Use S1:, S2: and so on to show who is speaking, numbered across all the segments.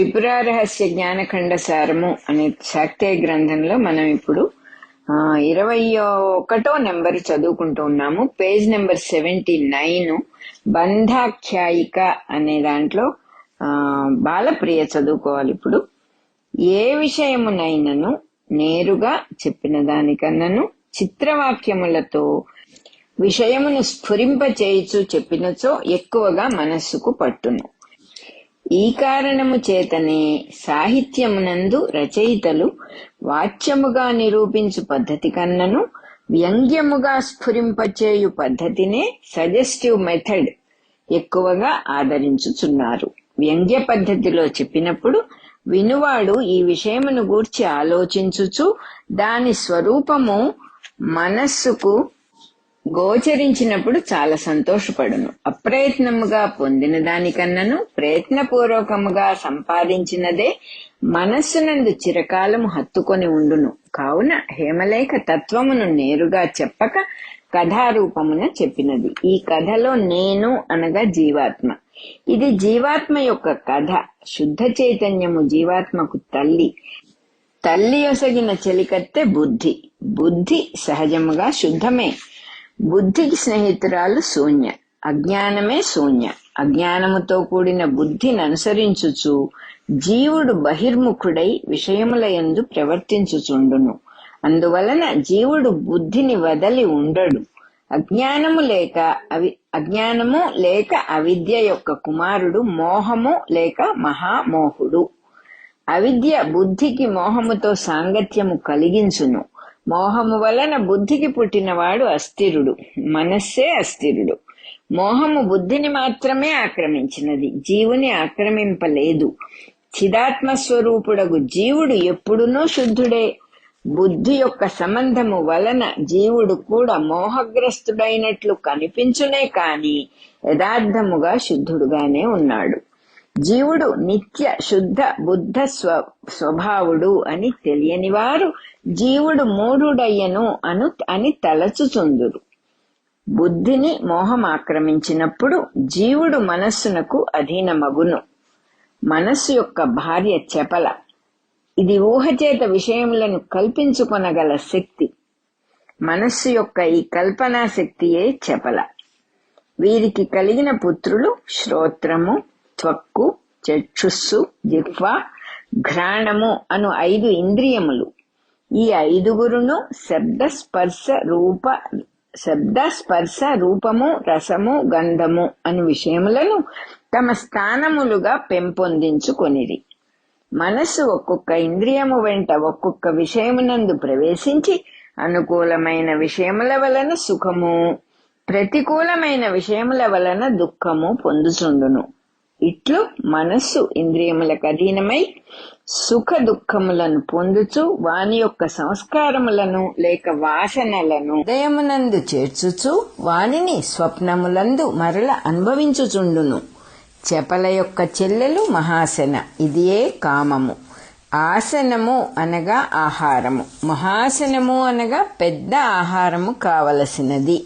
S1: త్రిపుర రహస్య జ్ఞానఖండ సారము అనే శాక్తేయ గ్రంథంలో మనం ఇప్పుడు ఇరవై ఒకటో నెంబర్ చదువుకుంటూ ఉన్నాము. పేజ్ నెంబర్ సెవెంటీ నైన్ బంధాఖ్యాయిక అనే దాంట్లో బాలప్రియ చదువుకోవాలి ఇప్పుడు. ఏ విషయమునైనను నేరుగా చెప్పిన దానికన్నను చిత్రవాక్యములతో విషయమును స్ఫురింపచేయుచు చెప్పినచో ఎక్కువగా మనస్సుకు పట్టును. ఈ కారణము చేతనే సాహిత్యమునందు రచయితలు వాచ్యముగా నిరూపించు పద్ధతి కన్నను వ్యంగ్యముగా స్ఫురింపచేయు పద్ధతినే సజెస్టివ్ మెథడ్ ఎక్కువగా ఆదరించుచున్నారు. వ్యంగ్య పద్ధతిలో చెప్పినప్పుడు వినువాడు ఈ విషయమును గూర్చి ఆలోచించుచు దాని స్వరూపము మనస్సుకు గోచరించినప్పుడు చాలా సంతోషపడును. అప్రయత్నముగా పొందిన దానికన్నను ప్రయత్నపూర్వకముగా సంపాదించినదే మనస్సునందు చిరకాలము హత్తుకొని ఉండును. కావున హేమలేఖ తత్వమును నేరుగా చెప్పక కథారూపమున చెప్పినది. ఈ కథలో నేను అనగా జీవాత్మ. ఇది జీవాత్మ యొక్క కథ. శుద్ధ చైతన్యము జీవాత్మకు తల్లి. తల్లి ఒసగిన చెలికత్తె బుద్ధి. బుద్ధి సహజముగా శుద్ధమే. బుద్ధికి స్నేహితురాలు శూన్య అజ్ఞానమే శూన్య. అజ్ఞానముతో కూడిన బుద్ధిని అనుసరించుచు జీవుడు బహిర్ముఖుడై విషయముల ఎందు ప్రవర్తించుచుండును. అందువలన జీవుడు బుద్ధిని వదలి ఉండడు. అజ్ఞానము లేక అవి అజ్ఞానము లేక అవిద్య యొక్క కుమారుడు మోహము లేక మహామోహుడు. అవిద్య బుద్ధికి మోహముతో సాంగత్యము కలిగించును. మోహము వలన బుద్ధికి పుట్టినవాడు అస్థిరుడు. మనస్సే అస్థిరుడు. మోహము బుద్ధిని మాత్రమే ఆక్రమించినది. జీవుని ఆక్రమింపలేదు. చిదాత్మ స్వరూపుడగు జీవుడు ఎప్పుడునూ శుద్ధుడే. బుద్ధి యొక్క సంబంధము వలన జీవుడు కూడా మోహగ్రస్తుడైనట్లు కనిపించునే కాని యథార్థముగా శుద్ధుడుగానే ఉన్నాడు. జీవుడు నిత్య శుద్ధ బుద్ధ స్వ స్వభావుడు అని తెలియని వారు జీవుడు మూఢుడయ్యను అను అని తలచుచుందురు. బుద్ధిని మోహం ఆక్రమించినప్పుడు జీవుడు మనస్సునకు అధీనమగును. మనస్సు యొక్క భార్య చెపల ఇది ఊహచేత విషయములను కల్పించుకొనగల శక్తి. మనస్సు యొక్క ఈ కల్పనా శక్తియే చెపల వీరికి కలిగిన పుత్రులు శ్రోత్రము త్వక్కు చక్షుస్సు జిహ్వ ఘ్రాణము అను ఐదు ఇంద్రియములు. ఈ ఐదుగురును శబ్ద స్పర్శ రూప శబ్ద స్పర్శ రూపము రసము గంధము అను విషయములను తమ స్థానములుగా పెంపొందించుకొనిరి. మనస్సు ఒక్కొక్క ఇంద్రియము వెంట ఒక్కొక్క విషయమునందు ప్రవేశించి అనుకూలమైన విషయముల వలన సుఖము ప్రతికూలమైన విషయముల వలన దుఃఖము పొందుచుండును. ఇట్లు మనస్సు ఇంద్రియములకు అధీనమై సుఖ దుఃఖములను పొందుచు వాని యొక్క సంస్కారములను లేక వాసనలను హృదయమునందు చేర్చుచు వానిని స్వప్నములందు మరల అనుభవించుచుండును. చెపల యొక్క చెల్లెలు మహాసన. ఇదియే కామము. ఆసనము అనగా ఆహారము. మహాసనము అనగా పెద్ద ఆహారము కావలసినది.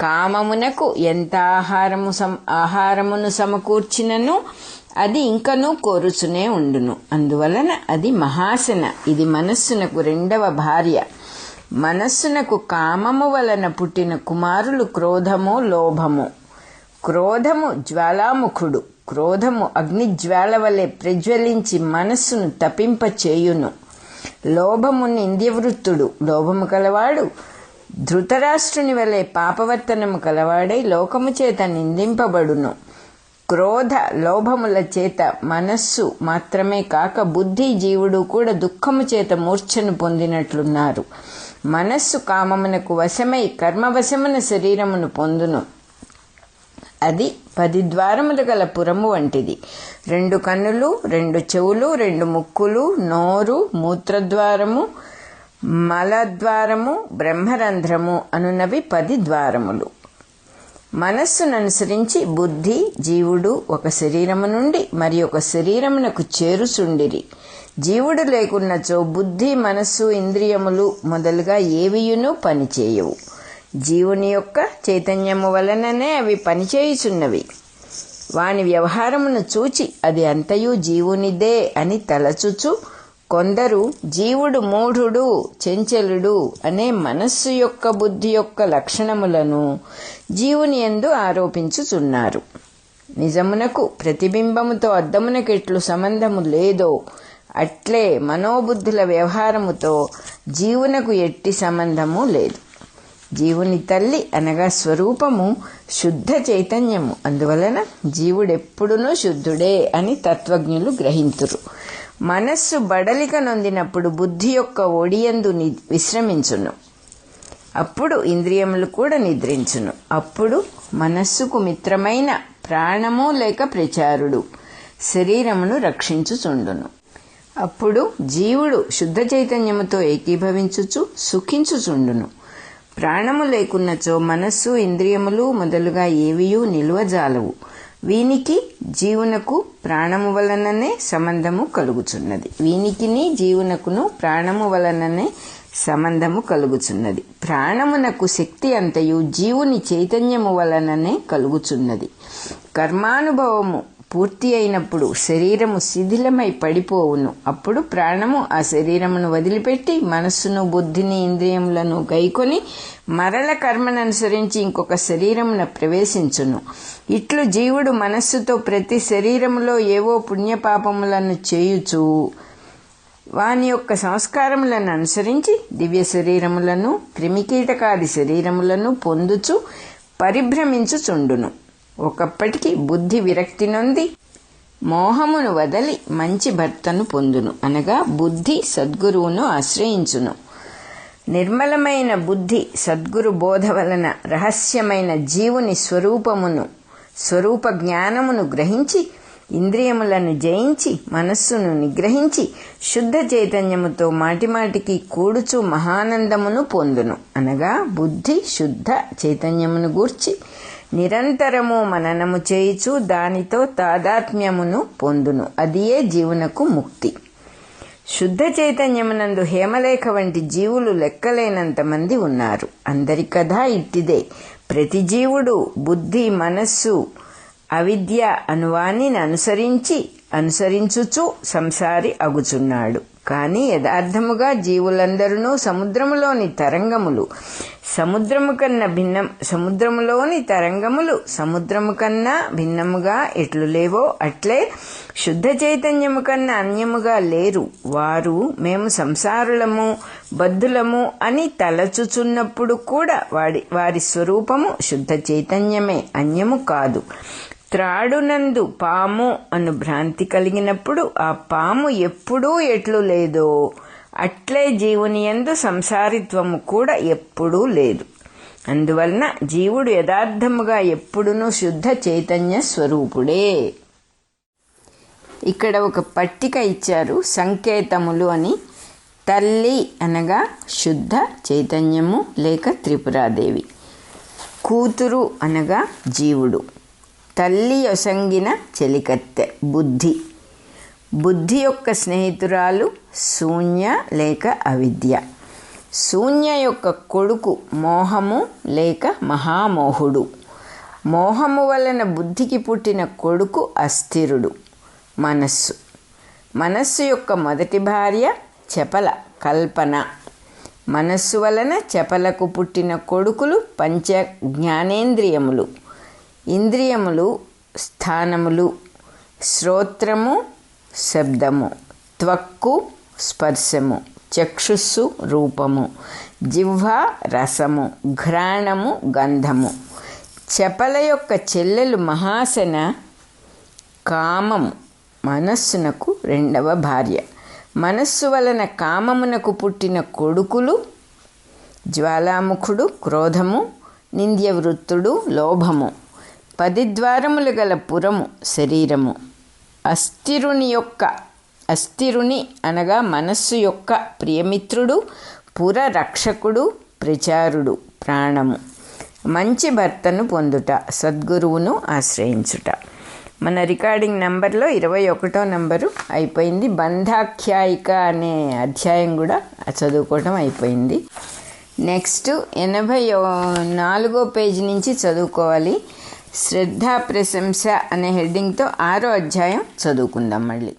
S1: కామమునకు ఎంత ఆహారము సం ఆహారమును సమకూర్చినను అది ఇంకనూ కోరుచునే ఉండును. అందువలన అది మహాసన. ఇది మనస్సునకు రెండవ భార్య. మనస్సునకు కామము వలన పుట్టిన కుమారులు క్రోధము లోభము. క్రోధము జ్వాలాముఖుడు. క్రోధము అగ్నిజ్వాల వలె ప్రజ్వలించి మనస్సును తపింప చేయును లోభము నింద్యవృత్తుడు. లోభము కలవాడు. ధృతరాష్ట్రుని వలె పాపవర్తనము కలవాడై లోకము చేత నిందింపబడును. క్రోధ లోభముల చేత మనస్సు మాత్రమే కాక బుద్ధి జీవుడు కూడా దుఃఖము చేత మూర్ఛను పొందినట్లున్నారు. మనస్సు కామమునకు వశమై కర్మవశమున శరీరమును పొందును. అది పది ద్వారములు గల పురము వంటిది. రెండు కన్నులు రెండు చెవులు రెండు ముక్కులు నోరు మూత్రద్వారము మలద్వారము బ్రహ్మరంధ్రము అనునవి పది ద్వారములు. మనస్సుననుసరించి బుద్ధి జీవుడు ఒక శరీరము నుండి మరి ఒక శరీరమునకు చేరుచుండిరి. జీవుడు లేకున్నచో బుద్ధి మనస్సు ఇంద్రియములు మొదలుగా ఏవియును పనిచేయవు. జీవుని యొక్క చైతన్యము వలననే అవి పనిచేయుచున్నవి. వాని వ్యవహారమును చూచి అది అంతయు జీవునిదే అని తలచుచు కొందరు జీవుడు మూఢుడు చెంచలుడు అనే మనస్సు యొక్క బుద్ధి యొక్క లక్షణములను జీవుని ఎందు ఆరోపించుచున్నారు. నిజమునకు ప్రతిబింబముతో అద్దమునకెట్లు సంబంధము లేదో అట్లే మనోబుద్ధుల వ్యవహారముతో జీవునకు ఎట్టి సంబంధము లేదు. జీవుని తల్లి అనగా స్వరూపము శుద్ధ చైతన్యము. అందువలన జీవుడెప్పుడునూ శుద్ధుడే అని తత్వజ్ఞులు గ్రహింతురు. మనస్సు బడలిక నొందినప్పుడు బుద్ధి యొక్క ఒడియందు ని- విశ్రమించును. అప్పుడు ఇంద్రియములు కూడా నిద్రించును. అప్పుడు మనస్సుకు మిత్రమైన ప్రాణము లేక ప్రచారుడు. శరీరమును రక్షించుచుండును. అప్పుడు జీవుడు శుద్ధ చైతన్యముతో ఏకీభవించుచు సుఖించుచుండును. ప్రాణము లేకున్నచో మనస్సు ఇంద్రియములు మొదలుగా ఏవియూ నిలువజాలవు. వీనికి జీవునకు ప్రాణము వలననే సంబంధము కలుగుచున్నది. వీనికిని జీవునకును ప్రాణము వలననే సంబంధము కలుగుచున్నది. ప్రాణమునకు శక్తి అంతయు జీవుని చైతన్యము వలననే కలుగుచున్నది. కర్మానుభవము పూర్తి అయినప్పుడు శరీరము శిథిలమై పడిపోవును. అప్పుడు ప్రాణము ఆ శరీరమును వదిలిపెట్టి మనస్సును బుద్ధిని ఇంద్రియములను గైకొని మరల కర్మను అనుసరించి ఇంకొక శరీరమున ప్రవేశించును. ఇట్లు జీవుడు మనస్సుతో ప్రతి శరీరములో ఏవో పుణ్యపాపములను చేయుచు వాని యొక్క సంస్కారములను అనుసరించి దివ్య శరీరములను క్రిమికీటకాది శరీరములను పొందుచు పరిభ్రమించుచుండును. ఒకప్పటికి బుద్ధి విరక్తి నొంది మోహమును వదలి మంచి భర్తను పొందును. అనగా బుద్ధి సద్గురువును ఆశ్రయించును. నిర్మలమైన బుద్ధి సద్గురు బోధ వలన రహస్యమైన జీవుని స్వరూపమును స్వరూప జ్ఞానమును గ్రహించి ఇంద్రియములను జయించి మనస్సును నిగ్రహించి శుద్ధ చైతన్యముతో మాటిమాటికి కూడుచు మహానందమును పొందును. అనగా బుద్ధి శుద్ధ చైతన్యమును గూర్చి నిరంతరము మననము చేయుచు దానితో తాదాత్మ్యమును పొందును. అదియే జీవునకు ముక్తి. శుద్ధ చైతన్యమునందు హేమలేఖ వంటి జీవులు లెక్కలేనంత మంది ఉన్నారు. అందరి కథ ఇట్టిదే. ప్రతి జీవుడు బుద్ధి మనస్సు అవిద్య అనువానిని అనుసరించి అనుసరించుచు సంసారి అగుచున్నాడు. కానీ యథార్థముగా జీవులందరూ సముద్రములోని తరంగములు సముద్రము కన్నా భిన్నం సముద్రములోని తరంగములు సముద్రము కన్నా భిన్నముగా ఎట్లు లేవో అట్లే శుద్ధ చైతన్యము కన్నా అన్యముగా లేరు. వారు మేము సంసారులము బద్ధులము అని తలచుచున్నప్పుడు కూడా వాడి వారి స్వరూపము శుద్ధ చైతన్యమే అన్యము కాదు. త్రాడునందు పాము అను భ్రాంతి కలిగినప్పుడు ఆ పాము ఎప్పుడూ ఎట్లు లేదో అట్లే జీవుని యందు సంసారిత్వము కూడా ఎప్పుడూ లేదు. అందువలన జీవుడు యథార్థముగా ఎప్పుడునూ శుద్ధ చైతన్య స్వరూపుడే. ఇక్కడ ఒక పట్టిక ఇచ్చారు సంకేతములు అని. తల్లి అనగా శుద్ధ చైతన్యము లేక త్రిపురాదేవి. కూతురు అనగా జీవుడు. తల్లి యొసంగిన చెలికత్తె బుద్ధి. బుద్ధి యొక్క స్నేహితురాలు శూన్య లేక అవిద్య. శూన్య యొక్క కొడుకు మోహము లేక మహామోహుడు. మోహము వలన బుద్ధికి పుట్టిన కొడుకు అస్థిరుడు. మనస్సు. మనస్సు యొక్క మొదటి భార్య చపల కల్పన. మనస్సు వలన చపలకు పుట్టిన కొడుకులు పంచ జ్ఞానేంద్రియములు ఇంద్రియములు స్థానములు శ్రోత్రము శబ్దము త్వక్కు స్పర్శము చక్షుస్సు రూపము జిహ్వ రసము ఘ్రాణము గంధము. చెపల యొక్క చెల్లెలు మహాసన కామము మనస్సునకు రెండవ భార్య. మనస్సు వలన కామమునకు పుట్టిన కొడుకులు జ్వాలాముఖుడు క్రోధము నింద్యవృత్తుడు లోభము. పది ద్వారములు గల పురము శరీరము. అస్థిరుని యొక్క అస్థిరుని అనగా మనస్సు యొక్క ప్రియమిత్రుడు పుర రక్షకుడు ప్రచారుడు ప్రాణము. మంచి భర్తను పొందుట సద్గురువును ఆశ్రయించుట. మన రికార్డింగ్ నెంబర్లో ఇరవై ఒకటో నంబరు అయిపోయింది. బంధాఖ్యాయిక అనే అధ్యాయం కూడా చదువుకోవటం అయిపోయింది. నెక్స్ట్ ఎనభై నాలుగో పేజీ నుంచి చదువుకోవాలి. శ్రద్ధా ప్రశంస అనే హెడ్డింగ్తో ఆరో అధ్యాయం చదువుకుందాం మళ్ళీ.